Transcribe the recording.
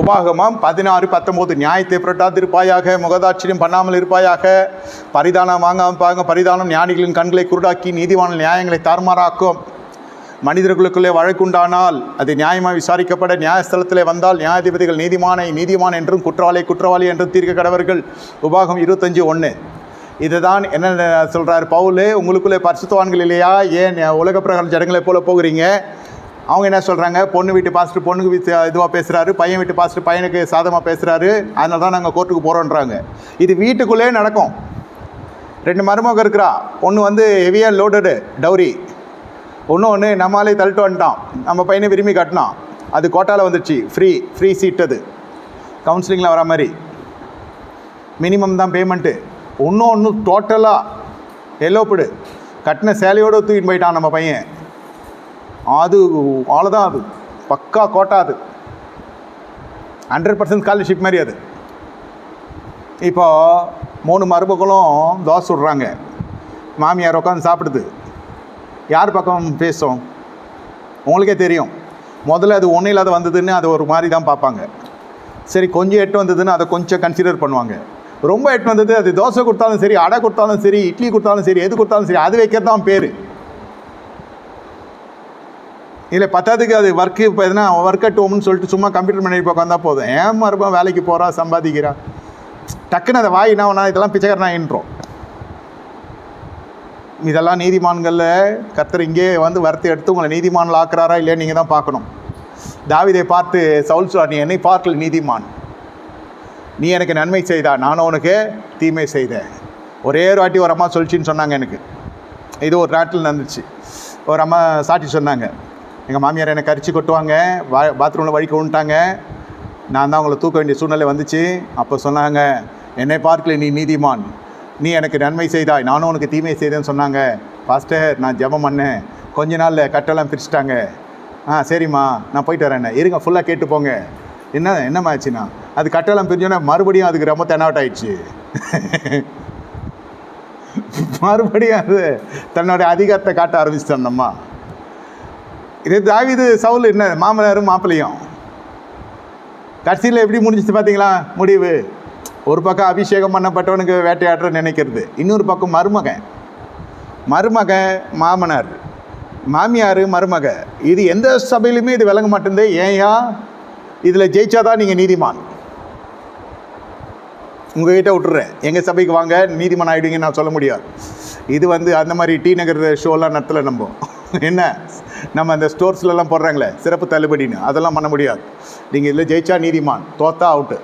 உபாகமம் பதினாறு பத்தொம்போது நியாயத்தை புரட்டாதிருப்பாயாக முகதாட்சியம் பண்ணாமல் இருப்பாயாக. பரிதானம் வாங்காமல் பாங்க பரிதானம் ஞானிகளின் கண்களை குருடாக்கி நீதிவான நியாயங்களை தாறுமாறாக்கும் மனிதர்களுக்குள்ளே வழக்குண்டானால் அது நியாயமாக விசாரிக்கப்பட நியாயஸ்தலத்திலே வந்தால் நியாயாதிபதிகள் நீதிமானை நீதிமான் என்றும் குற்றவாளி குற்றவாளி என்றும் தீர்க்க கடவர்கள். உபாகம் இருபத்தஞ்சி ஒன்று இதுதான் என்ன சொல்கிறார் பவுல்? உங்களுக்குள்ளே பரிசுத்தவான்கள் இல்லையா? ஏன் உலக பிரகாரம் ஜனங்களை போல போகிறீங்க? அவங்க என்ன சொல்கிறாங்க பொண்ணு வீட்டு பாஸ்ட்டு பொண்ணுக்கு வீட்டு இதுவாக பேசுகிறாரு பையன் வீட்டு பாஸ்ட்டு பையனுக்கு சாதமாக பேசுகிறாரு அதனால தான் நாங்கள் கோர்ட்டுக்கு போகிறோன்றாங்க இது வீட்டுக்குள்ளே நடக்கும். ரெண்டு மருமகம் இருக்கிறா. ஒன்று வந்து ஹெவியாக லோடடு டவுரி ஒன்று ஒன்று நம்மளாலே தள்ளிட்டு வந்துட்டான். நம்ம பையனை விரும்பி கட்டினான். அது கோட்டாவில் வந்துடுச்சு ஃப்ரீ ஃப்ரீ சீட் அது. கவுன்சிலிங்கில் வர மாதிரி. மினிமம் தான் பேமெண்ட்டு இன்னும் ஒன்று டோட்டலாக எல்லோப்பிடு கட்டின சேலையோடு தூக்கிட்டு போயிட்டான் நம்ம பையன். அது அவ்வளோதான் அது பக்கா கோட்டா அது ஹண்ட்ரட் பர்சன்ட் ஸ்காலர்ஷிப் மாதிரி அது. இப்போ மூணு மருமகளும் தோசை சுடுறாங்க. மாமியார் உட்காந்து சாப்பிடுது. யார் பக்கம் பேசும்? உங்களுக்கே தெரியும். முதல்ல அது ஒன்றும் இல்லாத வந்ததுன்னு அது ஒரு மாதிரி தான் பார்ப்பாங்க. சரி கொஞ்சம் எட்டு வந்ததுன்னு அதை கொஞ்சம் கன்சிடர் பண்ணுவாங்க. ரொம்ப எட்டு வந்தது அது தோசை கொடுத்தாலும் சரி அடை கொடுத்தாலும் சரி இட்லி கொடுத்தாலும் சரி எது கொடுத்தாலும் சரி அது வைக்கிறது தான் பேர். இல்லை பத்தாவதுக்கு அது ஒர்க்கு இப்போ எதுனா ஒர்க் அட் ஹோம்னு சொல்லிட்டு சும்மா கம்ப்யூட்டர் பண்ணி உட்காந்தா போதும். ஏன் மறுபடியும் வேலைக்கு போகிறா சம்பாதிக்கிறா? டக்குன்னு அதை வாய் என்ன வேணா இதெல்லாம் பிச்சைக்காரனா என்றோம் இதெல்லாம் நீதிமான்களில் கர்த்தர் இங்கே வந்து வரத்தை எடுத்து உங்களை நீதிமான்கள் ஆக்குறாரா இல்லையா நீங்கள் தான் பார்க்கணும். தாவிதை பார்த்து சவுல் சொல்லார் நீ என்னை பார்க்கல நீதிமான். நீ எனக்கு நன்மை செய்தா? நானும் உனக்கு தீமை செய்தேன். ஒரே ஒரு வாட்டி ஒரு அம்மா சொல்லிச்சின்னு சொன்னாங்க எனக்கு. இது ஒரு நாட்டில் நடந்துச்சு. ஒரு அம்மா சாட்டி சொன்னாங்க. எங்கள் மாமியார் என்னை கரிச்சு கொட்டுவாங்க. வா பாத்ரூமில் வழிக்க விட்டாங்க நான் தான் அவங்கள தூக்க வேண்டிய சூழ்நிலை வந்துச்சு. அப்போ சொன்னாங்க என்னை பார்க்கல நீ நீதிமான். நீ எனக்கு நன்மை செய்தாய். நானும் உனக்கு தீமை செய்தேன்னு சொன்னாங்க. பாஸ்டர் நான் ஜெபம் பண்ணேன். கொஞ்ச நாளில் கட்டெல்லாம் பிரிச்சுட்டாங்க. ஆ சரிம்மா நான் போயிட்டு வரேன் இருங்க ஃபுல்லாக கேட்டு போங்க. என்ன என்னமாச்சுண்ணா அது கட்டெல்லாம் பிரிஞ்சோன்னே மறுபடியும் அதுக்கு ரொம்ப தெனாவட் ஆயிடுச்சு. மறுபடியும் அது தன்னோட அதிகாரத்தை காட்ட ஆரம்பிச்சிட்டோம்மா இது தாவிது சவுல் என்ன மாமனாரும் மாப்பிள்ளையும்? கடைசியில் எப்படி முடிஞ்சிச்சு பார்த்தீங்களா முடிவு. ஒரு பக்கம் அபிஷேகம் பண்ணப்பட்டவனுக்கு வேட்டையாடுற நினைக்கிறது. இன்னொரு பக்கம் மருமகன். மருமகன் மாமனார். மாமியார் மருமக. இது எந்த சபையிலுமே இது விளங்க மாட்டேங்குது. ஏன்யா இதில் ஜெயிச்சாதான் நீங்கள் நீதிமான். உங்ககிட்ட விட்டுறேன். எங்கள் சபைக்கு வாங்க நீதிமன் ஆகிடுவீங்கன்னு நான் சொல்ல முடியாது. இது வந்து அந்த மாதிரி டி நகர் ஷோலாம் நடத்தலை நம்ம. என்ன? நம்ம அந்த ஸ்டோர்ஸ்லலாம் போடுறாங்களே சிறப்பு தள்ளுபடின்னு. அதெல்லாம் பண்ண முடியாது. நீங்கள் இதில் ஜெயிச்சா நீதிமான். தோத்தா அவுட்டு